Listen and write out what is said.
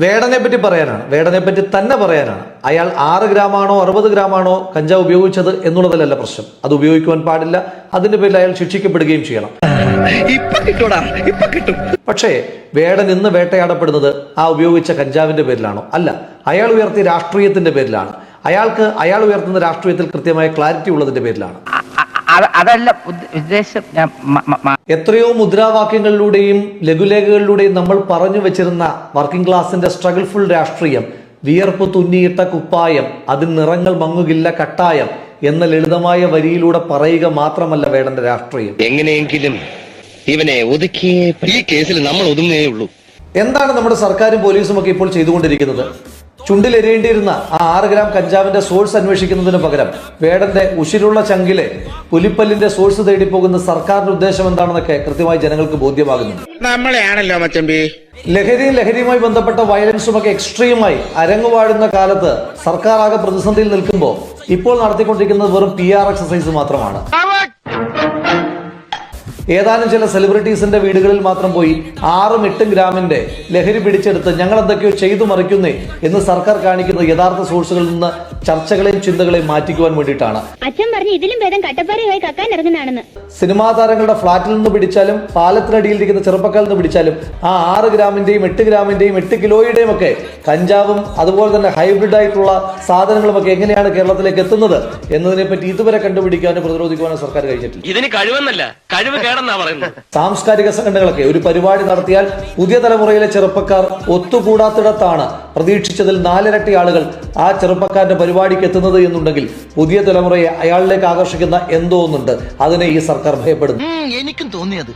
വേടനെ പറ്റി പറയാനാണ്. വേടനെ പറ്റി തന്നെ പറയാനാണ്. അയാൾ ആറ് ഗ്രാമാണോ അറുപത് ഗ്രാമാണോ കഞ്ചാവ് ഉപയോഗിച്ചത് എന്നുള്ളതിലല്ല പ്രശ്നം. അത് ഉപയോഗിക്കുവാൻ പാടില്ല. അതിന്റെ പേരിൽ അയാൾ ശിക്ഷിക്കപ്പെടുകയും ചെയ്യണം. പക്ഷേ വേടൻ ഇന്ന് വേട്ടയാടപ്പെടുന്നത് ആ ഉപയോഗിച്ച കഞ്ചാവിന്റെ പേരിലാണോ? അല്ല. അയാൾ ഉയർത്തിയ രാഷ്ട്രീയത്തിന്റെ പേരിലാണ്. അയാൾക്ക് അയാൾ ഉയർത്തുന്ന രാഷ്ട്രീയത്തിൽ കൃത്യമായ ക്ലാരിറ്റി ഉള്ളതിന്റെ പേരിലാണ്. അതല്ല ഉദ്ദ- ഉദ്ദേശം എത്രയോ മുദ്രാവാക്യങ്ങളിലൂടെയും ലഘുലേഖകളിലൂടെയും നമ്മൾ പറഞ്ഞു വെച്ചിരുന്ന വർക്കിംഗ് ക്ലാസിന്റെ സ്ട്രഗിൾഫുൾ രാഷ്ട്രീയം വിയർപ്പ് തുന്നിയിട്ട കുപ്പായം അതിൽ നിറങ്ങൾ മങ്ങുകില്ല കട്ടായം എന്ന ലളിതമായ വരിയിലൂടെ പറയുക മാത്രമല്ല വേണ്ട രാഷ്ട്രീയം. എങ്ങനെയെങ്കിലും ഇവനെ ഒതുക്കിയേ ഈ കേസിൽ നമ്മൾ ഒതുങ്ങേ ഉള്ളൂ. എന്താണ് നമ്മുടെ സർക്കാരും പോലീസും ഒക്കെ ഇപ്പോൾ ചെയ്തുകൊണ്ടിരിക്കുന്നത്? ചുണ്ടിലെരിയേണ്ടിയിരുന്ന ആ ആറ് ഗ്രാം കഞ്ചാവിന്റെ സോഴ്സ് അന്വേഷിക്കുന്നതിന് പകരം വേടന്റെ ഉശിരുള്ള ചങ്കിലെ പുലിപ്പല്ലിന്റെ സോഴ്സ് തേടി പോകുന്ന സർക്കാരിന്റെ ഉദ്ദേശം എന്താണെന്നൊക്കെ കൃത്യമായി ജനങ്ങൾക്ക് ബോധ്യമാകുന്നുണ്ട് നമ്മളെയാണല്ലോ മച്ചമ്പി. ലഹരിയും ലഹരിയുമായി ബന്ധപ്പെട്ട വയലൻസും ഒക്കെ എക്സ്ട്രീമായി അരങ്ങുവാഴുന്ന കാലത്ത് സർക്കാർ ആകെ പ്രതിസന്ധിയിൽ നിൽക്കുമ്പോൾ ഇപ്പോൾ നടത്തിക്കൊണ്ടിരിക്കുന്നത് വെറും പി ആർ എക്സസൈസ് മാത്രമാണ്. ഏതാനും ചില സെലിബ്രിറ്റീസിന്റെ വീടുകളിൽ മാത്രം പോയി ആറും എട്ടും ഗ്രാമിന്റെ ലഹരി പിടിച്ചെടുത്ത് ഞങ്ങൾ എന്തൊക്കെയോ ചെയ്തു മറിക്കുന്നേ എന്ന് സർക്കാർ കാണിക്കുന്ന യഥാർത്ഥ സോഴ്സുകളിൽ നിന്ന് ചർച്ചകളെയും ചിന്തകളെയും മാറ്റിക്കുവാൻ വേണ്ടിയിട്ടാണ്. അച്ഛൻ പറഞ്ഞു ഇതിലും ഭേദം കട്ടപ്പാറയുമായി കക്കാൻ ഇറങ്ങുന്നതാണെന്ന്. സിനിമാ താരങ്ങളുടെ ഫ്ളാറ്റിൽ നിന്ന് പിടിച്ചാലും പാലത്തിനടിയിലിരിക്കുന്ന ചെറുപ്പക്കാരിൽ നിന്ന് പിടിച്ചാലും ആ ആറ് ഗ്രാമിന്റെയും എട്ട് ഗ്രാമിന്റെയും എട്ട് കിലോയുടെയും ഒക്കെ കഞ്ചാവും അതുപോലെ തന്നെ ഹൈബ്രിഡ് ആയിട്ടുള്ള സാധനങ്ങളും ഒക്കെ എങ്ങനെയാണ് കേരളത്തിലേക്ക് എത്തുന്നത് എന്നതിനെ പറ്റി ഇതുവരെ കണ്ടുപിടിക്കാനോ പ്രതിരോധിക്കുവാനും സർക്കാർ കഴിഞ്ഞിട്ടില്ല. ഇതിന് കഴിവെന്നല്ല കഴിവ് കേടെന്നാ പറയുന്നത്. സാംസ്കാരിക സംഘടനകളൊക്കെ ഒരു പരിപാടി നടത്തിയാൽ പുതിയ തലമുറയിലെ ചെറുപ്പക്കാർ ഒത്തുകൂടാത്തിടത്താണ് പ്രതീക്ഷിച്ചതിൽ നാലിരട്ടി ആളുകൾ ആ ചെറുപ്പക്കാരന്റെ പരിപാടിക്ക് എത്തുന്നത് എന്നുണ്ടെങ്കിൽ പുതിയ തലമുറയെ അയാളിലേക്ക് ആകർഷിക്കുന്ന എന്തോ ഒന്നുണ്ട്. അതിനെ ഈ സർക്കാർ ഭയപ്പെടുന്നു. എനിക്കും തോന്നിയത്.